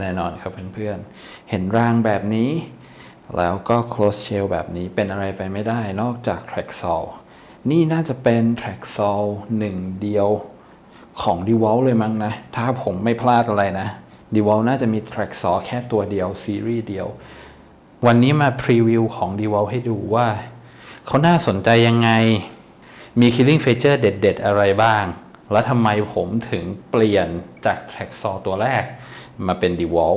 แน่นอนครับเพื่อนๆ เห็นรางแบบนี้ แล้วก็ close shell แบบนี้เป็นอะไรไปไม่ได้นอกจาก track saw นี่น่าจะเป็น track saw หนึ่งเดียวของ d e w a l เลยมั้งนะ ถ้าผมไม่พลาดอะไรนะ d e w a l น่าจะมี track saw แค่ตัวเดียว ซีรีส์เดียว วันนี้มาพรีวิวของ d e w a l ให้ดูว่า เขาน่าสนใจยังไง มี killing feature เด็ด ๆ อะไรบ้าง แล้วทำไมผมถึงเปลี่ยนจาก track saw ตัวแรก มาเป็น d e w a l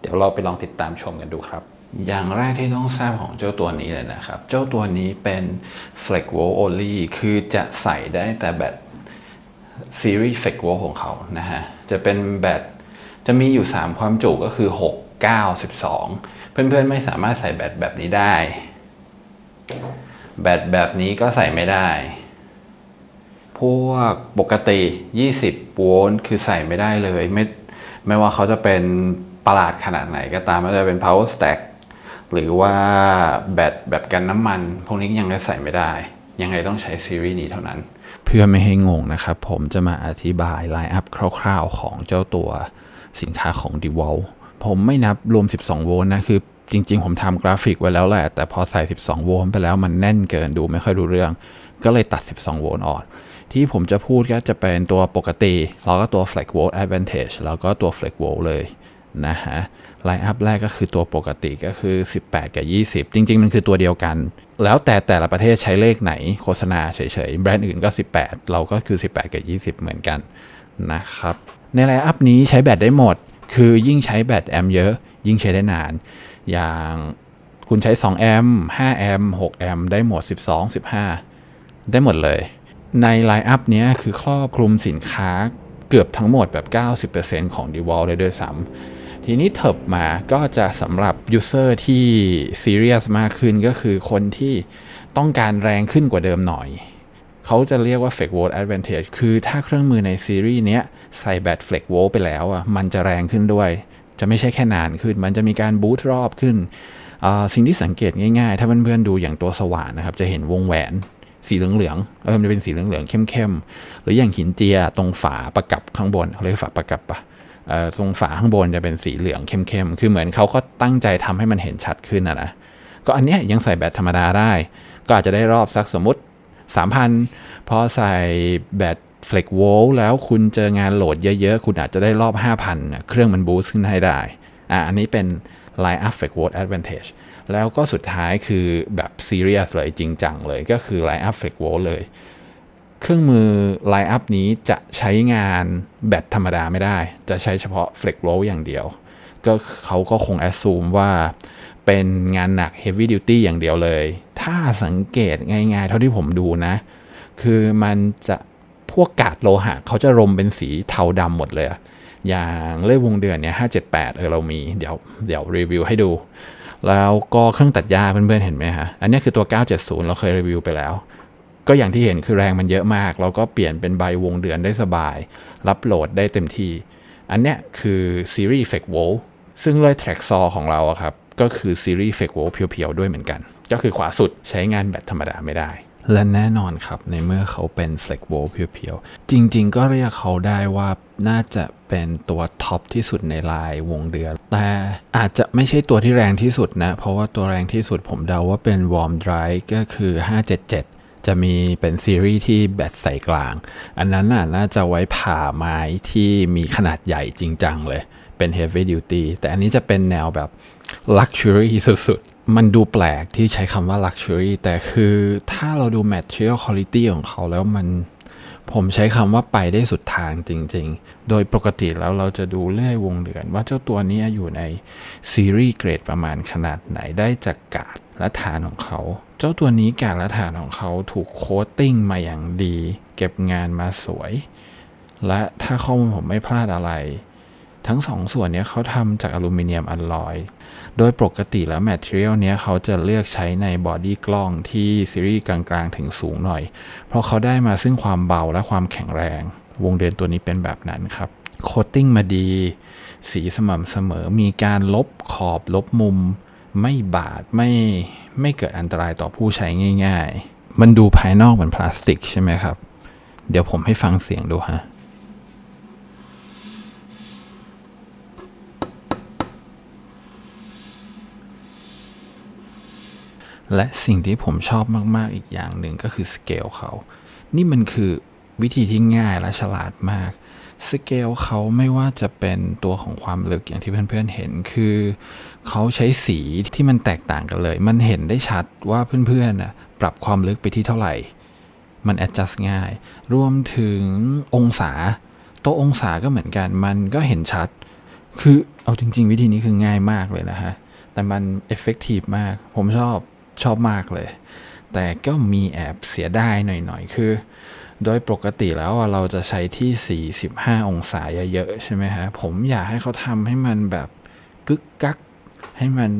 เดี๋ยวเราไปลองติดตามชมกันดูครับ อย่างแรกที่ต้องทราบของเจ้าตัวนี้เลยนะครับ เจ้าตัวนี้เป็น flex w o l only คือจะใส่ได้แต่แบตซีรีส์ flex w o l ของเขานะฮะ จะเป็นแบตจะมีอยู่ 3 ความจุก็คือ 6 9 12 เพื่อนๆไม่สามารถใส่แบตแบบนี้ได้ แบตแบบนี้ก็ใส่ไม่ได้ พวกปกติ 20 โวลต์คือใส่ไม่ได้เลยไม่ ไม่ว่าเขาจะเป็นประหลาดขนาดไหนก็ตามไม่ว่าจะเป็น power stack หรือว่าแบตแบบกันน้ำมัน พวกนี้ยังใส่ไม่ได้ ยังไงต้องใช้ซีรีส์นี้เท่านั้น เพื่อไม่ให้งงนะครับ ผมจะมาอธิบายไลน์อัพคร่าวๆ ของเจ้าตัวสินค้าของ d e w a l ผมไม่นับรวม 12 โวลต์นะ คือจริงๆ ผมทำกราฟิกไว้แล้วแหละ แต่พอใส่ 12 โวลต์ไปแล้วมันแน่นเกินดูไม่ค่อยรู้เรื่อง ก็เลยตัด 12 โวลต์ออก ที่ผมจะพูดก็จะเป็นตัวปกติ แล้วก็ตัว Flex Volt Advantage แล้วก็ตัว Flex Volt เลยนะฮะไลน์อัพแรกก็คือตัวปกติก็คือ 18 กับ 20 จริง ๆ มันคือตัวเดียวกัน แล้วแต่แต่ละประเทศใช้เลขไหนโฆษณาเฉยๆ แบรนด์อื่นก็ 18 เราก็คือ 18 กับ 20 เหมือนกันนะครับ ในไลน์อัพนี้ใช้แบตได้หมด คือยิ่งใช้แบตแอมเยอะ ยิ่งใช้ได้นาน อย่างคุณใช้2แอม5แอม6แอมได้หมด 12 15 ได้หมดเลย ในไลน์อัพนี้คือครอบคลุมสินค้าเกือบทั้งหมดแบบ 90%ของ d e w a l เลยด้วยซ้ำทีนี้เถิบมาก็จะสำหรับ User ที่ Serious มากขึ้นก็คือคนที่ต้องการแรงขึ้นกว่าเดิมหน่อย เขาจะเรียกว่า Flex Volt Advantage คือถ้าเครื่องมือในซีรีส์เนี้ยใส่แบต Flex Volt ไปแล้วอะมันจะแรงขึ้นด้วย จะไม่ใช่แค่นานขึ้น มันจะมีการบูตรอบขึ้น สิ่งที่สังเกตง่ายๆ ถ้าเพื่อนๆดูอย่างตัวสว่านนะครับจะเห็นวงแหวน สีเหลืองๆเออมันจะเป็นสีเหลืองๆเข้มๆหรืออย่างหินเจียตรงฝาประกับข้างบนเขาเรียกฝาประกับปะตรงฝาข้างบนจะเป็นสีเหลืองเข้มๆ คือเหมือนเขาก็ตั้งใจทำให้มันเห็นชัดขึ้นนะนะ ก็อันเนี้ยยังใส่แบตธรรมดาได้ ก็อาจจะได้รอบสักสมมติ 3,000 พอใส่แบต Flex Volt แล้วคุณเจองานโหลดเยอะๆ คุณอาจจะได้รอบ 5,000 เครื่องมันบูสต์ขึ้นให้ได้ อะอันนี้เป็น Line Up Flex Volt Advantage แล้วก็สุดท้ายคือแบบ Serious เลยจริงจังเลยก็คือ Line Up Flex Volt เลย เครื่องมือ Line Up นี้จะใช้งานแบตธรรมดาไม่ได้ จะใช้เฉพาะ Flex Volt อย่างเดียว ก็เขาก็คง assume ว่าเป็นงานหนัก heavy duty อย่างเดียวเลย ถ้าสังเกตง่ายๆ เท่าที่ผมดูนะ คือมันจะพวกกาดโลหะเขาจะรมเป็นสีเทาดำหมดเลย อย่างเลขวงเดือนเนี่ย578เออเรามี เดี๋ยวเดี๋ยวรีวิวให้ดู แล้วก็เครื่องตัดหญ้าเพื่อนๆเห็นไหมฮะ อันนี้คือตัว 970 เราเคยรีวิวไปแล้ว ก็อย่างที่เห็นคือแรงมันเยอะมาก เราก็เปลี่ยนเป็นใบวงเดือนได้สบาย รับโหลดได้เต็มที่ อันเนี้ยคือซีรีส์ Flex Volt ซึ่งเลย Track Saw ของเราครับ ก็คือซีรีส์ Flex Volt เพียวๆ ด้วยเหมือนกัน ก็คือขวาสุดใช้งานแบตธรรมดาไม่ได้ และแน่นอนครับในเมื่อเขาเป็น Flex Volt เพียวๆ จริงๆ ก็เรียกเขาได้ว่าน่าจะเป็นตัวท็อปที่สุดในลายวงเดือน แต่อาจจะไม่ใช่ตัวที่แรงที่สุดนะ เพราะว่าตัวแรงที่สุดผมเดาว่าเป็น Warm Drive ก็คือ 577จะมีเป็นซีรีส์ที่แบตใส่กลาง อันนั้นน่ะน่าจะไว้ผ่าไม้ที่มีขนาดใหญ่จริงจังเลย เป็น heavy duty แต่อันนี้จะเป็นแนวแบบ luxury สุด มันดูแปลกที่ใช้คำว่า luxury แต่คือถ้าเราดู material quality ของเขาแล้วมันผมใช้คำว่าไปได้สุดทางจริงๆ โดยปกติแล้วเราจะดูเลื่อยวงเดือน ว่าเจ้าตัวนี้อยู่ในซีรีส์เกรดประมาณขนาดไหนได้จากกาดและฐานของเขา เจ้าตัวนี้กาดและฐานของเขาถูกโคตติ้งมาอย่างดี เก็บงานมาสวย และถ้าข้อมูลผมไม่พลาดอะไร ทั้งสองส่วนนี้เขาทำจากอลูมิเนียมอลลอย โดยปกติแล้วแมทเทียลนี้เขาจะเลือกใช้ในบอดี้กล้องที่ซีรีส์กลางๆ ถึงสูงหน่อย เพราะเขาได้มาซึ่งความเบาและความแข็งแรง วงเดือนตัวนี้เป็นแบบนั้นครับโคตติ้งมาดี สีสม่ำเสมอมีการลบขอบลบมุม ไม่บาดไม่ไม่เกิดอันตรายต่อผู้ใช้ง่าย ๆ มันดูภายนอกเหมือนพลาสติกใช่ไหมครับ เดี๋ยวผมให้ฟังเสียงดูฮะ และสิ่งที่ผมชอบมากๆอีกอย่างหนึ่งก็คือสเกลเขา นี่มันคือวิธีที่ง่ายและฉลาดมาก สเกลเขาไม่ว่าจะเป็นตัวของความลึกอย่างที่เพื่อนๆเห็นคือ เขาใช้สีที่มันแตกต่างกันเลย มันเห็นได้ชัดว่าเพื่อนๆนะปรับความลึกไปที่เท่าไหร่ มัน adjust ง่าย รวมถึงองศา ตัวองศาก็เหมือนกัน มันก็เห็นชัด คือเอาจริง ๆ วิธีนี้คือง่ายมากเลยนะฮะ แต่มัน effective มาก ผมชอบ ชอบมากเลย แต่ก็มีแอบเสียดายหน่อยๆ คือ โดยปกติแล้วเราจะใช้ที่ 45 องศาเยอะๆใช่ไหมฮะ ผมอยากให้เขาทำให้มันแบบกึกกัก ให้มัน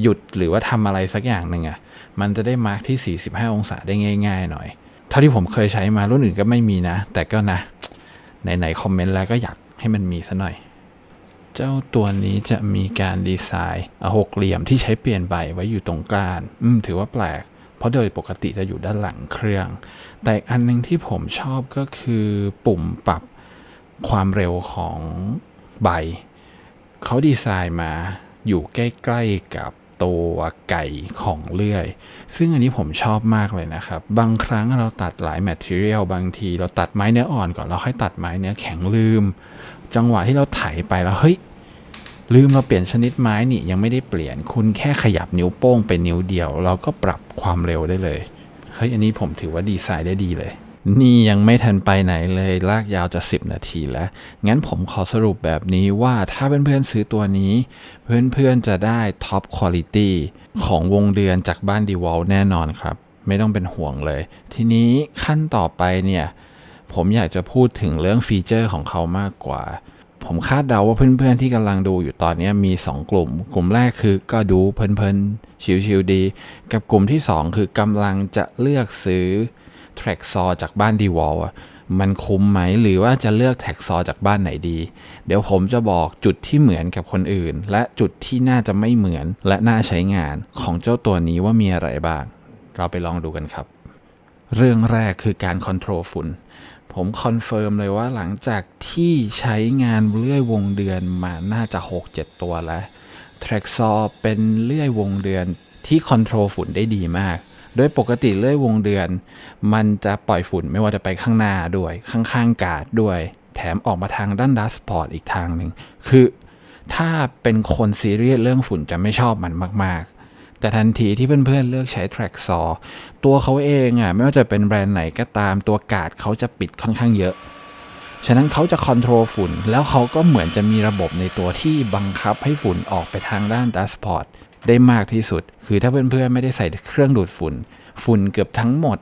หยุดหรือว่าทำอะไรสักอย่างหนึ่งอะมันจะได้มาร์กที่ 45 องศาได้ง่าย ๆ หน่อย เท่าที่ผมเคยใช้มารุ่นอื่นก็ไม่มีนะ แต่ก็นะไหนๆคอมเมนต์แล้วก็อยากให้มันมีซะหน่อย เจ้าตัวนี้จะมีการดีไซน์หกเหลี่ยมที่ใช้เปลี่ยนใบไว้อยู่ตรงกลางอืมถือว่าแปลก เพราะโดยปกติจะอยู่ด้านหลังเครื่อง แต่อันหนึงที่ผมชอบก็คือปุ่มปรับความเร็วของใบ เขาดีไซน์มาอยู่ใกล้ๆกับตัวไก่ของเลื่อย ซึ่งอันนี้ผมชอบมากเลยนะครับ บางครั้งเราตัดหลายแมทเทียลบางทีเราตัดไม้เนื้ออ่อนก่อน เราค่อยตัดไม้เนื้อแข็งลืม จังหวะที่เราไถไปแล้วเฮ้ยลืมเราเปลี่ยนชนิดไม้นี่ยังไม่ได้เปลี่ยน คุณแค่ขยับนิ้วโป้งเป็นนิ้วเดียว เราก็ปรับความเร็วได้เลยเฮ้ยอันนี้ผมถือว่าดีไซน์ได้ดีเลย นี่ยังไม่ทันไปไหนเลยลากยาวจะ 10 นาทีแล้ว งั้นผมขอสรุปแบบนี้ว่าถ้าเพื่อนๆซื้อตัวนี้ เพื่อนๆจะได้ท็อปคุณ i t y ของวงเดือนจากบ้านดีวอลแน่นอนครับ ไม่ต้องเป็นห่วงเลย ทีนี้ขั้นต่อไปเนี่ย ผมอยากจะพูดถึงเรื่องฟีเจอร์ของเขามากกว่า ผมคาดเดาว่าเพื่อนๆที่กำลังดูอยู่ตอนนี้มี 2 กลุ่ม กลุ่มแรกคือก็ดูเพลินๆ ชิวๆดี กับกลุ่มที่ 2 คือกำลังจะเลือกซื้อแทร็กซอจากบ้านดีวอลมันคุ้มไหมหรือว่าจะเลือกแท็กซอจากบ้านไหนดี เดี๋ยวผมจะบอกจุดที่เหมือนกับคนอื่น และจุดที่น่าจะไม่เหมือนและน่าใช้งานของเจ้าตัวนี้ว่ามีอะไรบ้าง เราไปลองดูกันครับ เรื่องแรกคือการคอนโทรลฝุ่น ผมคอนเฟิร์มเลยว่าหลังจากที่ใช้งานเลื่อยวงเดือนมาน่าจะ 6-7 ตัวแล้วแทร็กซอเป็นเลื่อยวงเดือนที่คอนโทรลฝุ่นได้ดีมาก โดยปกติเลื่อยวงเดือน มันจะปล่อยฝุ่นไม่ว่าจะไปข้างหน้าด้วย ข้างๆกาดด้วย แถมออกมาทางด้านดัสปอร์ตอีกทางหนึ่ง คือถ้าเป็นคนซีเรียสเรื่องฝุ่นจะไม่ชอบมันมากๆ แต่ทันทีที่เพื่อนๆเลือกใช้ Track Saw ตัวเขาเองอะไม่ว่าจะเป็นแบรนด์ไหนก็ตามตัวกาดเขาจะปิดค่อนข้างเยอะ ฉะนั้นเขาจะคอนโทรลฝุ่น แล้วเขาก็เหมือนจะมีระบบในตัวที่บังคับให้ฝุ่นออกไปทางด้านดัสพอร์ตได้มากที่สุด คือถ้าเพื่อนๆไม่ได้ใส่เครื่องดูดฝุ่น ฝุ่นเกือบทั้งหมด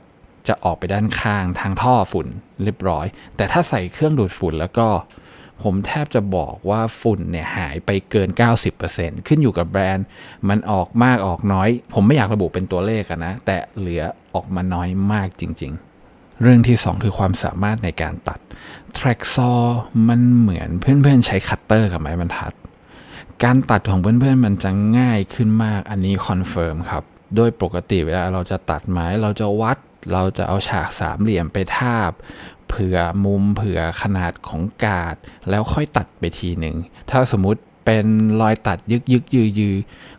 จะออกไปด้านข้างทางท่อฝุ่นเรียบร้อย แต่ถ้าใส่เครื่องดูดฝุ่นแล้วก็ ผมแทบจะบอกว่าฝุ่นเนี่ยหายไปเกิน 90%ขึ้นอยู่กับแบรนด์ มันออกมากออกน้อย ผมไม่อยากระบุเป็นตัวเลขนะ แต่เหลือออกมาน้อยมากจริง ๆเรื่องที่ 2 คือความสามารถในการตัด Track Saw มันเหมือนเพื่อนๆ ใช้คัตเตอร์กับไม้บรรทัด การตัดของเพื่อนๆ มันจะง่ายขึ้นมาก อันนี้คอนเฟิร์มครับ โดยปกติเวลาเราจะตัดไม้ เราจะวัด เราจะเอาฉากสามเหลี่ยมไปทาบ เผื่อมุมเผื่อขนาดของกาด แล้วค่อยตัดไปทีหนึ่ง ถ้าสมมุติเป็นรอยตัดยึกยึกยือยือ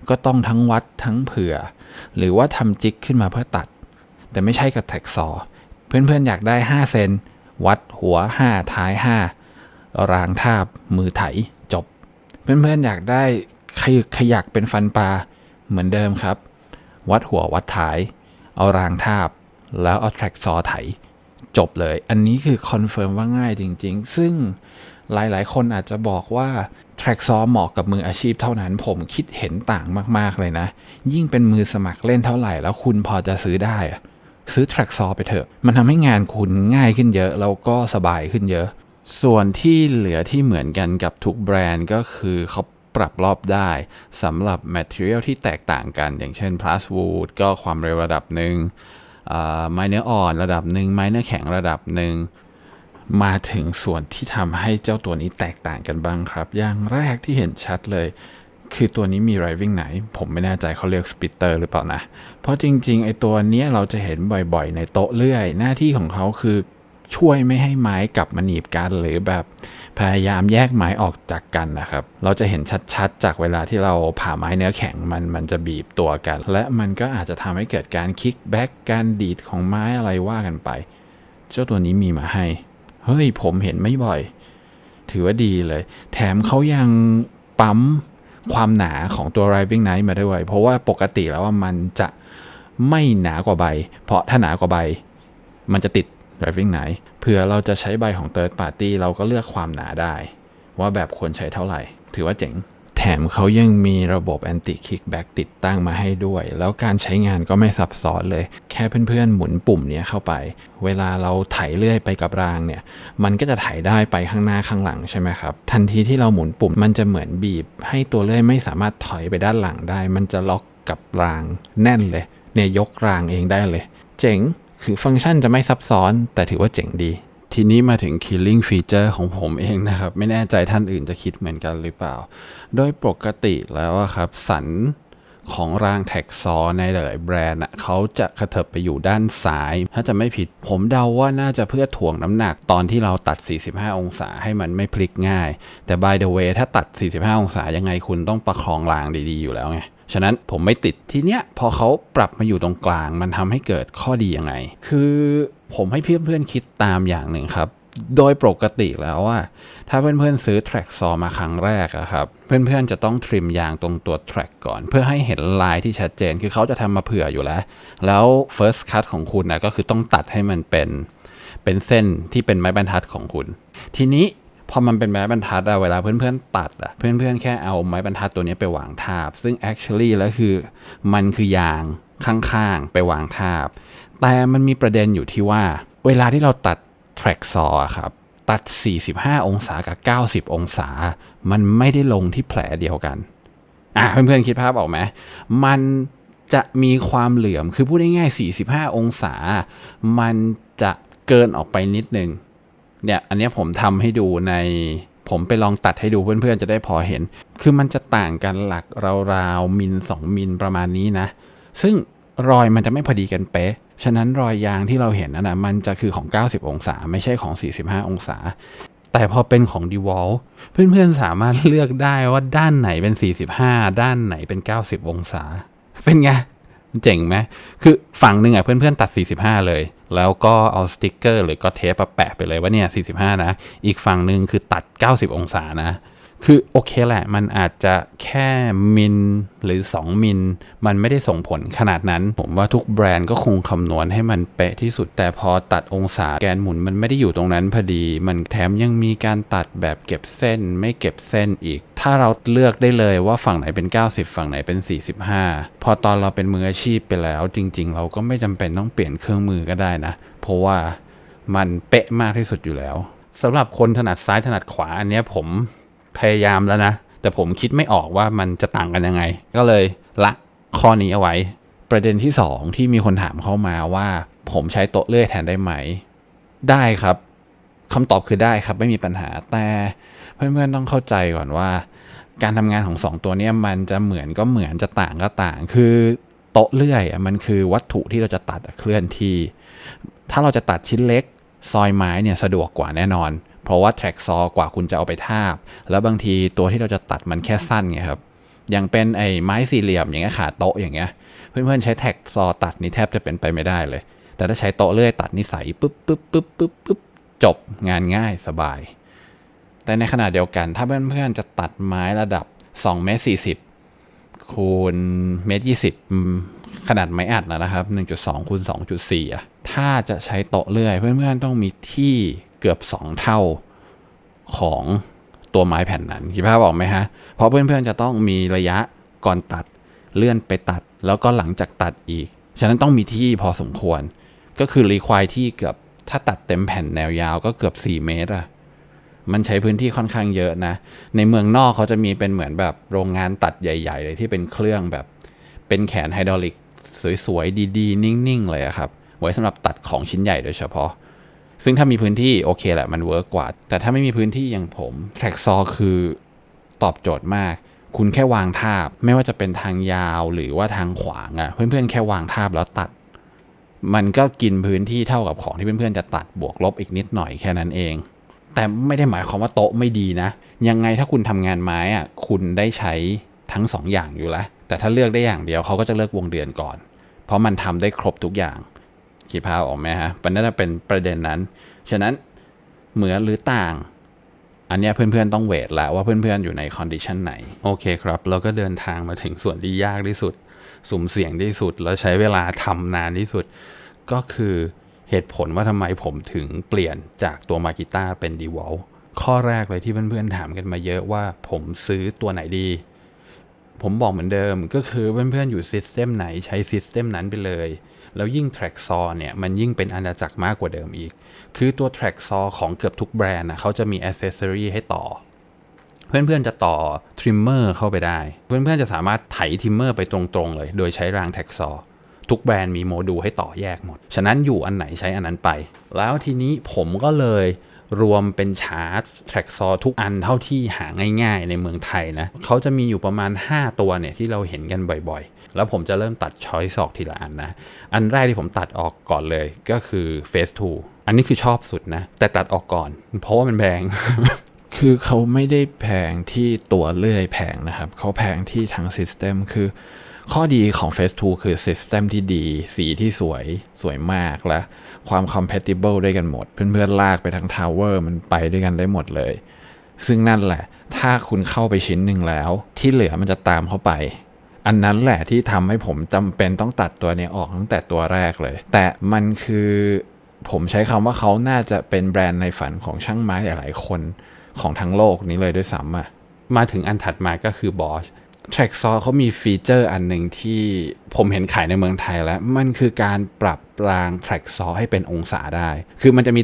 ก็ต้องทั้งวัดทั้งเผื่อ หรือว่าทำจิกขึ้นมาเพื่อตัด แต่ไม่ใช่กับแท็กซอ เพื่อนๆอยากได้ 5 เซนวัดหัว 5 ท้าย 5 รางทาบมือไถจบ เพื่อนๆอยากได้ขยึกขยักเป็นฟันปลาเหมือนเดิมครับ วัดหัววัดท้าย เอารางทาบ แล้วเอาแทร็กซอไถ จบเลย อันนี้คือคอนเฟิร์มว่าง่ายจริง ๆ ซึ่งหลายๆ คนอาจจะบอกว่าแทร็กซอเหมาะกับมืออาชีพเท่านั้น ผมคิดเห็นต่างมากๆเลยนะ ยิ่งเป็นมือสมัครเล่นเท่าไหร่ แล้วคุณพอจะซื้อได้อะซื้อแทร็กซอไปเถอะ มันทำให้งานคุณง่ายขึ้นเยอะ แล้วก็สบายขึ้นเยอะ ส่วนที่เหลือที่เหมือนกันกับทุกแบรนด์ก็คือเขาปรับรอบได้สำหรับ Material ที่แตกต่างกัน อย่างเช่น Plaswood ก็ความเร็วระดับหนึ่ง ไม้เนื้ออ่อนระดับหนึ่งไม้เนื้อแข็งระดับหนึ่งมาถึงส่วนที่ทำให้เจ้าตัวนี้แตกต่างกันบ้างครับ อย่างแรกที่เห็นชัดเลย คือตัวนี้มีไรวิ่งไหน ผมไม่แน่ใจเขาเรียกสปิทเตอร์หรือเปล่านะ เพราะจริงๆ ไอตัวนี้เราจะเห็นบ่อยๆ ในโต๊ะเลื่อย หน้าที่ของเขาคือ ช่วยไม่ให้ไม้กลับมาหนีบกันหรือแบบพยายามแยกไม้ออกจากกันนะครับ เราจะเห็นชัดๆ จากเวลาที่เราผ่าไม้เนื้อแข็งมันมันจะบีบตัวกัน และมันก็อาจจะทำให้เกิดการคิกแบ็กการดีดของไม้อะไรว่ากันไป เจ้าตัวนี้มีมาให้ เฮ้ยผมเห็นไม่บ่อย ถือว่าดีเลย แถมเขายังปั๊มความหนาของตัว Riving Knife มาด้วย เพราะว่าปกติแล้วว่ามันจะไม่หนากว่าใบ เพราะถ้าหนากว่าใบ มันจะติด driving ไหนเผื่อเราจะใช้ใบของ third party เราก็เลือกความหนาได้ ว่าแบบควรใช้เท่าไหร่ ถือว่าเจ๋ง แถมเขายังมีระบบ anti kickback ติดตั้งมาให้ด้วย แล้วการใช้งานก็ไม่ซับซ้อนเลย แค่เพื่อนๆ หมุนปุ่มเนี้ยเข้าไป เวลาเราไถเลื่อยไปกับรางเนี่ย มันก็จะไถได้ไปข้างหน้าข้างหลังใช่ไหมครับ ทันทีที่เราหมุนปุ่มมันจะเหมือนบีบ ให้ตัวเลื่อยไม่สามารถถอยไปด้านหลังได้ มันจะล็อกกับรางแน่นเลย เนี่ยยกรางเองได้เลย เจ๋ง คือฟังก์ชันจะไม่ซับซ้อนแต่ถือว่าเจ๋งดี ทีนี้มาถึง killing feature ของผมเองนะครับ ไม่แน่ใจท่านอื่นจะคิดเหมือนกันหรือเปล่า โดยปกติแล้วครับ สันของรางแท็กซอในหลายๆแบรนด์เขาจะกระเถิบไปอยู่ด้านซ้าย ถ้าจะไม่ผิดผมเดาว่าน่าจะเพื่อถ่วงน้ำหนักตอนที่เราตัด 45 องศาให้มันไม่พลิกง่าย แต่ by the way ถ้าตัด 45 องศายังไงคุณต้องประคองรางดีๆอยู่แล้วไง ฉะนั้นผมไม่ติดทีเนี้ยพอเขาปรับมาอยู่ตรงกลาง มันทำให้เกิดข้อดียังไง คือผมให้เพื่อนๆคิดตามอย่างหนึ่งครับโดยปกติแล้วว่าถ้าเพื่อนๆซื้อ track saw มาครั้งแรกอะครับ เพื่อนๆจะต้องทริมยางตรงตัว track ก่อน เพื่อให้เห็นลายที่ชัดเจนคือเขาจะทำมาเผื่ออยู่แล้ว แล้ว first cut ของคุณนะก็คือต้องตัดให้มันเป็น เป็นเส้นที่เป็นไม้บรรทัดของคุณ ทีนี้ พอมันเป็นไม้บรรทัดอะเวลาเพื่อนๆตัดอะเพื่อนๆแค่เอาไม้บรรทัดตัวนี้ไปวางทาบ ซึ่ง actually แล้วคือมันคือยางข้างๆ ไปวางทาบ แต่มันมีประเด็นอยู่ที่ว่า เวลาที่เราตัด track saw ครับ ตัด 45 องศากับ 90 องศา มันไม่ได้ลงที่แผลเดียวกัน อะเพื่อนๆคิดภาพออกไหมมันจะมีความเหลื่อม คือพูดง่ายๆ45 องศา มันจะเกินออกไปนิดนึง เนี่ยอันนี้ผมทำให้ดูในผมไปลองตัดให้ดูเพื่อนๆจะได้พอเห็น คือมันจะต่างกันหลักราวๆมิล2มิลประมาณนี้นะ ซึ่งรอยมันจะไม่พอดีกันเป๊ะ ฉะนั้นรอยยางที่เราเห็นนะนะมันจะคือของ 90 องศา ไม่ใช่ของ 45 องศา แต่พอเป็นของ d e w a l เพื่อนๆสามารถเลือกได้ว่าด้านไหนเป็น 45 ด้านไหนเป็น 90 องศา เป็นไง เจ๋งไหมคือฝั่งหนึ่งอะเพื่อนๆตัด 45 เลย แล้วก็เอาสติกเกอร์ หรือก็เทปมาแปะไปเลยว่าเนี่ย45 นะ อีกฝั่งหนึ่งคือตัด 90 องศานะ คือโอเคแหละ มันอาจจะแค่มิลหรือ 2 มิล มันไม่ได้ส่งผลขนาดนั้น ผมว่าทุกแบรนด์ก็คงคำนวณให้มันเป๊ะที่สุด แต่พอตัดองศาแกนหมุนมันไม่ได้อยู่ตรงนั้นพอดี มันแถมยังมีการตัดแบบเก็บเส้น ไม่เก็บเส้นอีก ถ้าเราเลือกได้เลยว่าฝั่งไหนเป็น 90 ฝั่งไหนเป็น 45 พอตอนเราเป็นมืออาชีพไปแล้ว จริง ๆ เราก็ไม่จำเป็นต้องเปลี่ยนเครื่องมือก็ได้นะ เพราะว่ามันเป๊ะมากที่สุดอยู่แล้วสำหรับคนถนัดซ้ายถนัดขวาอันนี้ผม พยายามแล้วนะ แต่ผมคิดไม่ออกว่ามันจะต่างกันยังไง ก็เลยละข้อนี้เอาไว้ ประเด็นที่ 2 ที่มีคนถามเข้ามาว่า ผมใช้โต๊ะเลื่อยแทนได้ไหม ได้ครับคำตอบคือได้ครับไม่มีปัญหาแต่เพื่อนๆต้องเข้าใจก่อนว่า การทำงานของ 2 ตัวนี้มันจะเหมือนก็เหมือนจะต่างก็ต่าง คือโต๊ะเลื่อยมันคือวัตถุที่เราจะตัดเคลื่อนที่ ถ้าเราจะตัดชิ้นเล็กซอยไม้เนี่ยสะดวกกว่าแน่นอน เพราะว่าแทร็กซอ กว่าคุณจะเอาไปทาบ แล้วบางทีตัวที่เราจะตัดมันแค่สั้นไงครับอย่างเป็นไอ้ไม้สี่เหลี่ยมอย่างเงี้ยขาโต๊ะอย่างเงี้ยเพื่อนๆใช้แท็กซอตัดนี่แทบจะเป็นไปไม่ได้เลย แต่ถ้าใช้โต๊ะเลื่อยตัดนี่ใสปุ๊บปุ๊บปุ๊บปุ๊บปุ๊บจบงานง่ายสบาย แต่ในขณะเดียวกัน ถ้าเพื่อนๆจะตัดไม้ระดับ2เมตร40คูณเมตรยี่สิบขนาดไม้อัดนะครับ 1.2คูณ2.4อะถ้าจะใช้โต๊ะเลื่อย เพื่อนๆต้องมีที่ กือบ 2 เท่าของตัวไม้แผ่นนั้นคิดภาพออกไหมฮะ เพราะเพื่อนๆจะต้องมีระยะก่อนตัดเลื่อนไปตัด แล้วก็หลังจากตัดอีก ฉะนั้นต้องมีที่พอสมควร ก็คือรีควายที่เกือบถ้าตัดเต็มแผ่นแนวยาวก็เกือบ 4 เมตรอะมันใช้พื้นที่ค่อนข้างเยอะนะ ในเมืองนอกเขาจะมีเป็นเหมือนแบบโรงงานตัดใหญ่ ๆ เลยที่เป็นเครื่องแบบ เป็นแขนไฮดรอลิกสวยๆ ดีๆ นิ่ง ๆ เลยอะครับ ไว้สำหรับตัดของชิ้นใหญ่โดยเฉพาะ ซึ่งถ้ามีพื้นที่โอเคแหละมันเวิร์กกว่า แต่ถ้าไม่มีพื้นที่อย่างผมแทร็กซอคือตอบโจทย์มาก คุณแค่วางทาบ ไม่ว่าจะเป็นทางยาวหรือว่าทางขวางอะเพื่อนๆแค่วางทาบแล้วตัด มันก็กินพื้นที่เท่ากับของที่เพื่อนๆจะตัดบวกลบอีกนิดหน่อยแค่นั้นเอง แต่ไม่ได้หมายความว่าโต๊ะไม่ดีนะ ยังไงถ้าคุณทำงานไม้อะคุณได้ใช้ทั้งสองอย่างอยู่แล้วแต่ถ้าเลือกได้อย่างเดียวเขาก็จะเลือกวงเดือนก่อน เพราะมันทำได้ครบทุกอย่าง คิดภาพออกไหมฮะมันน่าจะเป็นประเด็นนั้น ฉะนั้นเหมือนหรือต่าง อันนี้เพื่อนๆต้องเวทแล้วว่าเพื่อนๆอยู่ในคอนดิชันไหน โอเคครับ เราก็เดินทางมาถึงส่วนที่ยากที่สุด สุ่มเสี่ยงที่สุด แล้วใช้เวลาทำนานที่สุด ก็คือเหตุผลว่าทำไมผมถึงเปลี่ยนจากตัวมากิต้าเป็นดีวอลข้อแรกเลยที่เพื่อนๆถามกันมาเยอะว่าผมซื้อตัวไหนดี ผมบอกเหมือนเดิมก็คือเพื่อนๆอยู่ซิสเต็มไหนใช้ซิสเต็มนั้นไปเลย แล้วยิ่ง Track s a w เนี่ยมันยิ่งเป็นอาณาจักรมากกว่าเดิมอีก คือตัว Track s a w ของเกือบทุกแบรนด์นะเขาจะมี Accessory ให้ต่อ เพื่อนๆจะต่อทริมเมอร์เข้าไปได้ เพื่อนๆจะสามารถไถทริมเมอร์ไปตรงๆเลย โดยใช้รางแท็กซอทุกแบรนด์มีโมดูลให้ต่อแยกหมด ฉะนั้นอยู่อันไหนใช้อันนั้นไป แล้วทีนี้ผมก็เลย รวมเป็นชาร์ตแทร็กซอทุกอันเท่าที่หาง่ายๆ ในเมืองไทยนะเขาจะมีอยู่ประมาณ 5 ตัวเนี่ยที่เราเห็นกันบ่อยๆ แล้วผมจะเริ่มตัดช้อยสอกทีละอันนะ อันแรกที่ผมตัดออกก่อนเลยก็คือ Face 2อันนี้คือชอบสุดนะ แต่ตัดออกก่อน เพราะว่ามันแพง คือเขาไม่ได้แพงที่ตัวเลื่อยแพงนะครับ เขาแพงที่ทั้งซิสเต็มคือ ข้อดีของ Phase 2 คือ System ที่ดี สีที่สวยสวยมากและความ compatible ด้วยกันหมด เพื่อนๆลากไปทั้ง Tower มันไปด้วยกันได้หมดเลย ซึ่งนั่นแหละ ถ้าคุณเข้าไปชิ้นหนึ่งแล้ว ที่เหลือมันจะตามเข้าไป อันนั้นแหละที่ทำให้ผมจำเป็นต้องตัดตัวนี้ออกตั้งแต่ตัวแรกเลย แต่มันคือผมใช้คำว่าเขาน่าจะเป็นแบรนด์ในฝันของช่างไม้หลายๆคนของทั้งโลกนี้เลยด้วยซ้ำอะมาถึงอันถัดมาก็คือ Bosch Track s a w เขามีฟีเจอร์อันหนึ่งที่ผมเห็นขายในเมืองไทยแล้ว มันคือการปรับราง Track s a w ให้เป็นองศาได้ คือมันจะมี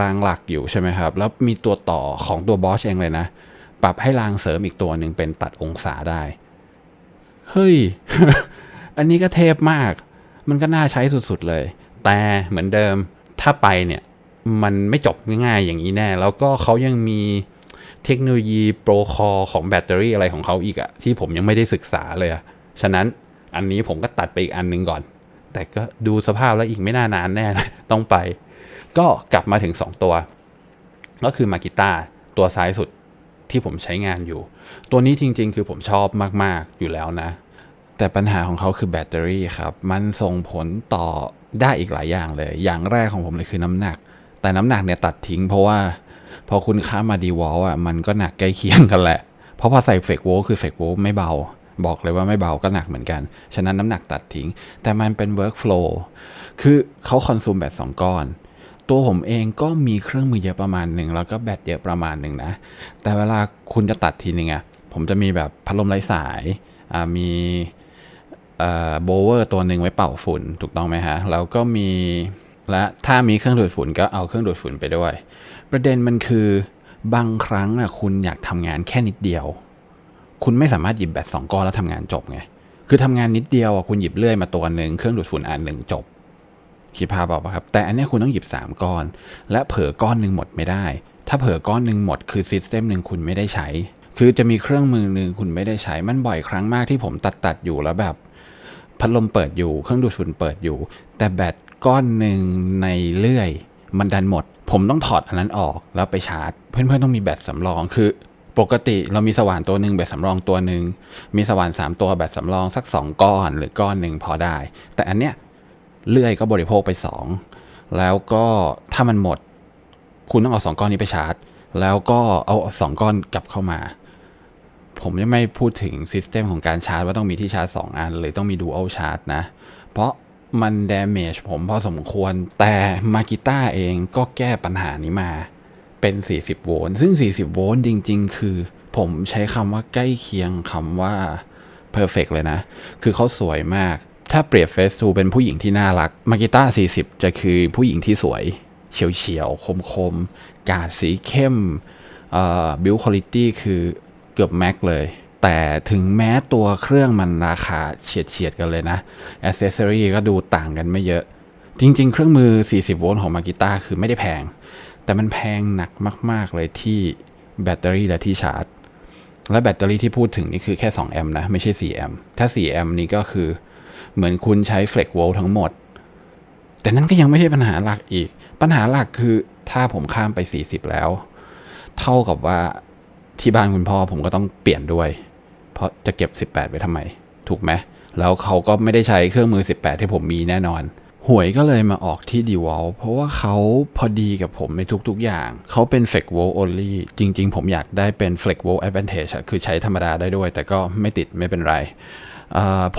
รางหลักอยู่ใช่ไหมครับ แล้วมีตัวต่อของตัว Bosch เองเลยนะ ปรับให้รางเสริมอีกตัวหนึ่งเป็นตัดองศาได้ เฮ้ย อันนี้ก็เทพมาก มันก็น่าใช้สุดๆเลย แต่เหมือนเดิมถ้าไปเนี่ย มันไม่จบง่ายๆอย่างนี้แน่ แล้วก็เขายังมี เทคโนโลยีโปรคอของแบตเตอรี่อะไรของเขาอีกอะที่ผมยังไม่ได้ศึกษาเลยอะฉะนั้นอันนี้ผมก็ตัดไปอีกอันหนึงก่อน แต่ก็ดูสภาพแล้วอีกไม่น่านานแน่เลยต้องไป ก็กลับมาถึง 2 ตัว ก็คือมากิต้าตัวซ้ายสุดที่ผมใช้งานอยู่ ตัวนี้จริง ๆ คือผมชอบมาก ๆ อยู่แล้วนะ แต่ปัญหาของเขาคือแบตเตอรี่ครับ มันส่งผลต่อได้อีกหลายอย่างเลย อย่างแรกของผมเลยคือน้ำหนัก แต่น้ำหนักเนี่ยตัดทิ้งเพราะว่า พอคุณข้ามาดีวอลอะมันก็หนักใกล้เคียงกันแหละ เพราะพอใส่เฟกโวลคือเฟกโวลไม่เบา บอกเลยว่าไม่เบาก็หนักเหมือนกัน ฉะนั้นน้ำหนักตัดทิ้ง แต่มันเป็นเวิร์กโฟล์คือเขาคอนซูมแบตสองก้อน ตัวผมเองก็มีเครื่องมือเยอะประมาณหนึ่งแล้วก็แบตเยอะประมาณหนึ่งนะ แต่เวลาคุณจะตัดทีนึงอะผมจะมีแบบพัดลมไร้สายมีโบเวอร์ตัวหนึ่งไว้เป่าฝุ่นถูกต้องไหมฮะ แล้วก็มีและถ้ามีเครื่องดูดฝุ่นก็เอาเครื่องดูดฝุ่นไปด้วย ประเด็นมันคือบางครั้งอะคุณอยากทำงานแค่นิดเดียว คุณไม่สามารถหยิบแบตสองก้อนแล้วทำงานจบไงคือทำงานนิดเดียวอะคุณหยิบเลื่อยมาตัวหนึ่งเครื่องดูดฝุ่นอันหนึ่งจบคิดภาพออกปะครับ แต่อันนี้คุณต้องหยิบ 3 ก้อน และเผลอก้อนหนึ่งหมดไม่ได้ ถ้าเผลอก้อนหนึ่งหมดคือซิสเต็มหนึ่งคุณไม่ได้ใช้ คือจะมีเครื่องมือหนึ่งคุณไม่ได้ใช้ มันบ่อยครั้งมากที่ผมตัดตัดอยู่แล้วแบบ พัดลมเปิดอยู่ เครื่องดูดฝุ่นเปิดอยู่ แต่แบตก้อนหนึ่งในเลื่อย มันดันหมด ผมต้องถอดอันนั้นออกแล้วไปชาร์จ เพื่อนๆต้องมีแบตสำรองคือ ปกติเรามีสว่านตัวหนึ่งแบตสำรองตัวหนึ่งมีสว่าน 3 ตัวแบตสำรองสัก 2 ก้อนหรือก้อนหนึ่งพอได้ แต่อันเนี้ยเลื่อยก็บริโภคไป 2 แล้วก็ถ้ามันหมด คุณต้องเอา2ก้อนนี้ไปชาร์จ แล้วก็เอา2ก้อนกลับเข้ามา ผมยังไม่พูดถึงซิสเต็มของการชาร์จว่าต้องมีที่ชาร์จ 2 อัน หรือต้องมี dual charge นะ เพราะ มัน damage ผมพอสมควร แต่มากิต้าเองก็แก้ปัญหานี้มาเป็น 40 โวลต์ ซึ่ง 40 โวลต์จริง ๆ คือ ผมใช้คำว่าใกล้เคียงคำว่า perfect เลยนะ คือเขาสวยมาก ถ้าเปรียบเฟสทูเป็นผู้หญิงที่น่ารัก มากิต้า 40 จะคือผู้หญิงที่สวย เฉียวเฉียวคมคมๆ กาดสีเข้มบิลคุณลิตี้คือเกือบแม็กเลย แต่ถึงแม้ตัวเครื่องมันราคาเฉียดเฉียดๆกันเลยนะอ c เซสซอรีก็ดูต่างกันไม่เยอะ จริง ๆ เครื่องมือ 40 โวลต์ของมากิต้าคือไม่ได้แพง แต่มันแพงหนักมาก ๆ เลยที่แบตเตอรี่และที่ชาร์จ และแบตเตอรี่ที่พูดถึงนี่คือแค่ 2 แอมป์นะ ไม่ใช่ 4 แอมป์ถ้า 4 แอมป์นี่ก็คือเหมือนคุณใช้ Flex Volt ทั้งหมด แต่นั่นก็ยังไม่ใช่ปัญหาหลักอีก ปัญหาหลักคือถ้าผมข้ามไป 40 แล้ว เท่ากับว่าที่บ้านคุณพ่อผมก็ต้องเปลี่ยนด้วย เพราะจะเก็บ 18 ไว้ทำไม ถูกไหม แล้วเขาก็ไม่ได้ใช้เครื่องมือ 18 ที่ผมมีแน่นอน หวยก็เลยมาออกที่ d e w a l เพราะว่าเขาพอดีกับผมในทุกๆอย่าง เขาเป็น Flex v o l only จริง ๆ ผมอยากได้เป็น Flex v o l Advantage อะคือใช้ธรรมดาได้ด้วย แต่ก็ไม่ติดไม่เป็นไร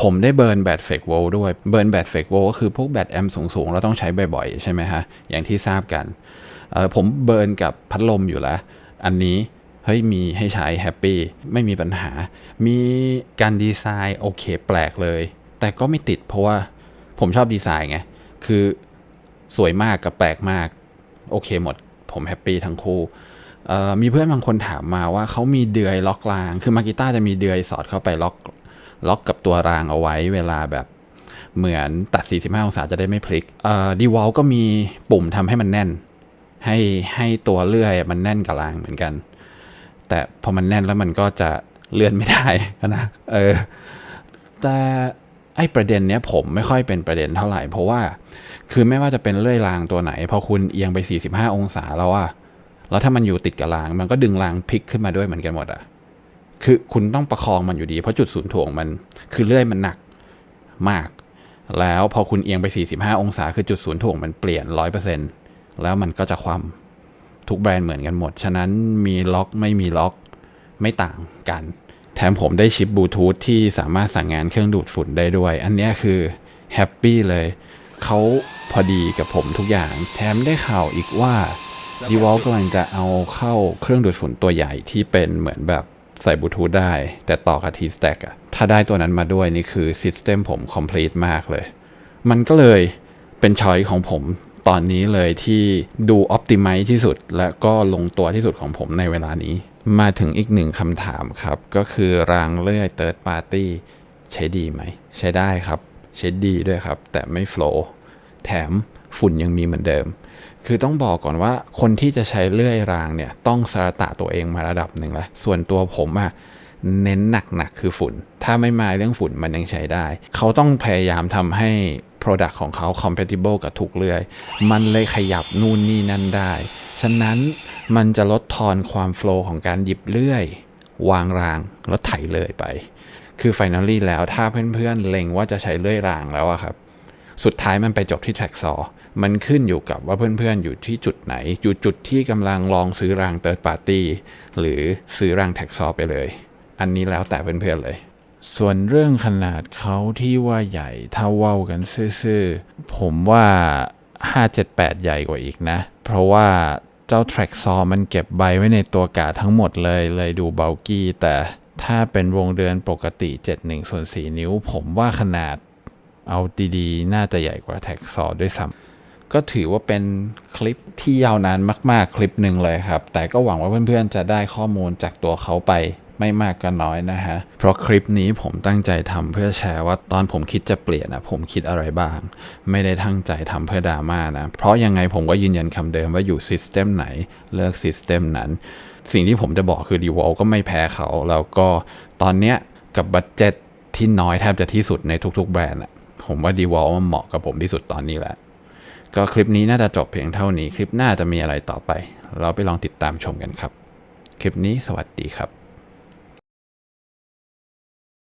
ผมได้เบิร์นแบตเฟกโวลด้วย เบิร์นแบตเฟกโวลก็คือพวกแบตแอมป์สูงๆ เราต้องใช้บ่อยๆ ใช่ไหมฮะ อย่างที่ทราบกัน ผมเบิร์นกับพัดลมอยู่แล้ว อันนี้ เฮ้ยมีให้ใช้แฮปปี้ไม่มีปัญหา มีการดีไซน์โอเคแปลกเลย แต่ก็ไม่ติดเพราะว่าผมชอบดีไซน์ไง คือสวยมากกับแปลกมาก โอเคหมด ผมแฮปปี้ทั้งคู่มีเพื่อนบางคนถามมาว่าเขามีเดือยล็อกราง คือมากิต้าจะมีเดือยสอดเข้าไปล็อกล็อกกับตัวรางเอาไว้ เวลาแบบเหมือนตัด 45 องศาจะได้ไม่พลิกดีวอลก็มีปุ่มทำให้มันแน่น ให้ให้ตัวเลื่อยมันแน่นกับรางเหมือนกัน แต่พอมันแน่นแล้วมันก็จะเลื่อนไม่ได้นะเออแต่ไอ้ประเด็นเนี้ยผมไม่ค่อยเป็นประเด็นเท่าไหร่ เพราะว่าคือไม่ว่าจะเป็นเลื่อยรางตัวไหน พอคุณเอียงไป 45 องศาแล้วอะแล้วถ้ามันอยู่ติดกับราง มันก็ดึงรางพลิกขึ้นมาด้วยเหมือนกันหมดอะคือคุณต้องประคองมันอยู่ดี เพราะจุดศูนย์ถ่วงมันคือเลื่อยมันหนักมาก แล้วพอคุณเอียงไป 45 องศา คือจุดศูนย์ถ่วงมันเปลี่ยน 100%แล้วมันก็จะความ ทุกแบรนด์เหมือนกันหมด ฉะนั้นมีล็อกไม่มีล็อกไม่ต่างกัน แถมผมได้ชิปบลูทูธที่สามารถสั่งงานเครื่องดูดฝุ่นได้ด้วย อันนี้คือแฮปปี้เลย เขาพอดีกับผมทุกอย่าง แถมได้ข่าวอีกว่า d e w a l กำลังจะเอาเข้าเครื่องดูดฝุ่นตัวใหญ่ที่เป็นเหมือนแบบใส่บลูทูธได้ แต่ต่อกับ T Stack อะถ้าได้ตัวนั้นมาด้วยนี่คือซิสเต็มผม complete มากเลย มันก็เลยเป็นช้อยของผม ตอนนี้เลยที่ดู optimize ที่สุด และก็ลงตัวที่สุดของผมในเวลานี้ มาถึงอีกหนึ่งคำถามครับ ก็คือรางเลื่อย third party ใช้ดีไหม ใช้ได้ครับ ใช้ดีด้วยครับ แต่ไม่ flow แถมฝุ่นยังมีเหมือนเดิม คือต้องบอกก่อนว่าคนที่จะใช้เลื่อยรางเนี่ยต้องสารตะตัวเองมาระดับหนึ่งแล้วส่วนตัวผมอะเน้นหนักๆคือฝุ่น ถ้าไม่มาเรื่องฝุ่นมันยังใช้ได้ เขาต้องพยายามทำให้ Product ของเขา compatible กับทุกเลื่อย มันเลยขยับนู่นนี่นั่นได้ ฉะนั้นมันจะลดทอนความโฟล์ของการหยิบเลื่อย วางรางแล้วไถเลยไป คือ finally แล้วถ้าเพื่อนๆเล็งว่าจะใช้เลื่อยรางแล้วครับ สุดท้ายมันไปจบที่แท็กซอมันขึ้นอยู่กับว่าเพื่อนๆอยู่ที่จุดไหน อยู่จุดที่กำลังลองซื้อรางเติร์ดปาร์ตี้หรือซื้อรางแท็กซอไปเลย อันนี้แล้วแต่เพื่อนๆเลย ส่วนเรื่องขนาดเขาที่ว่าใหญ่ถ้าเว้ากันซื่อๆ ผมว่า 578 ใหญ่กว่าอีกนะ เพราะว่าเจ้า track saw มันเก็บใบไว้ในตัวกาทั้งหมดเลยเลยดูเบลกี้ แต่ถ้าเป็นวงเดือนปกติ 71ส่วน4นิ้ว ผมว่าขนาดเอาดีๆ น่าจะใหญ่กว่าแท็กซอด้วยซ้ำก็ถือว่าเป็นคลิปที่ยาวนานมากๆ คลิปหนึ่งเลยครับ แต่ก็หวังว่าเพื่อนๆจะได้ข้อมูลจากตัวเขาไป ไม่มากก็น้อยนะฮะ เพราะคลิปนี้ผมตั้งใจทำเพื่อแชร์ว่าตอนผมคิดจะเปลี่ยนนะผมคิดอะไรบ้าง ไม่ได้ตั้งใจทำเพื่อดราม่านะ เพราะยังไงผมก็ยืนยันคำเดิมว่าอยู่ซิสเต็มไหนเลือกซิสเต็มนั้น สิ่งที่ผมจะบอกคือดีวอลก็ไม่แพ้เขาแล้วก็ตอนเนี้ยกับบัตเจ็ตที่น้อยแทบจะที่สุดในทุกๆแบรนด์อะผมว่าดีวอลมันเหมาะกับผมที่สุดตอนนี้แหละก็คลิปนี้น่าจะจบเพียงเท่านี้ คลิปหน้าจะมีอะไรต่อไป เราไปลองติดตามชมกันครับ คลิปนี้สวัสดีครับ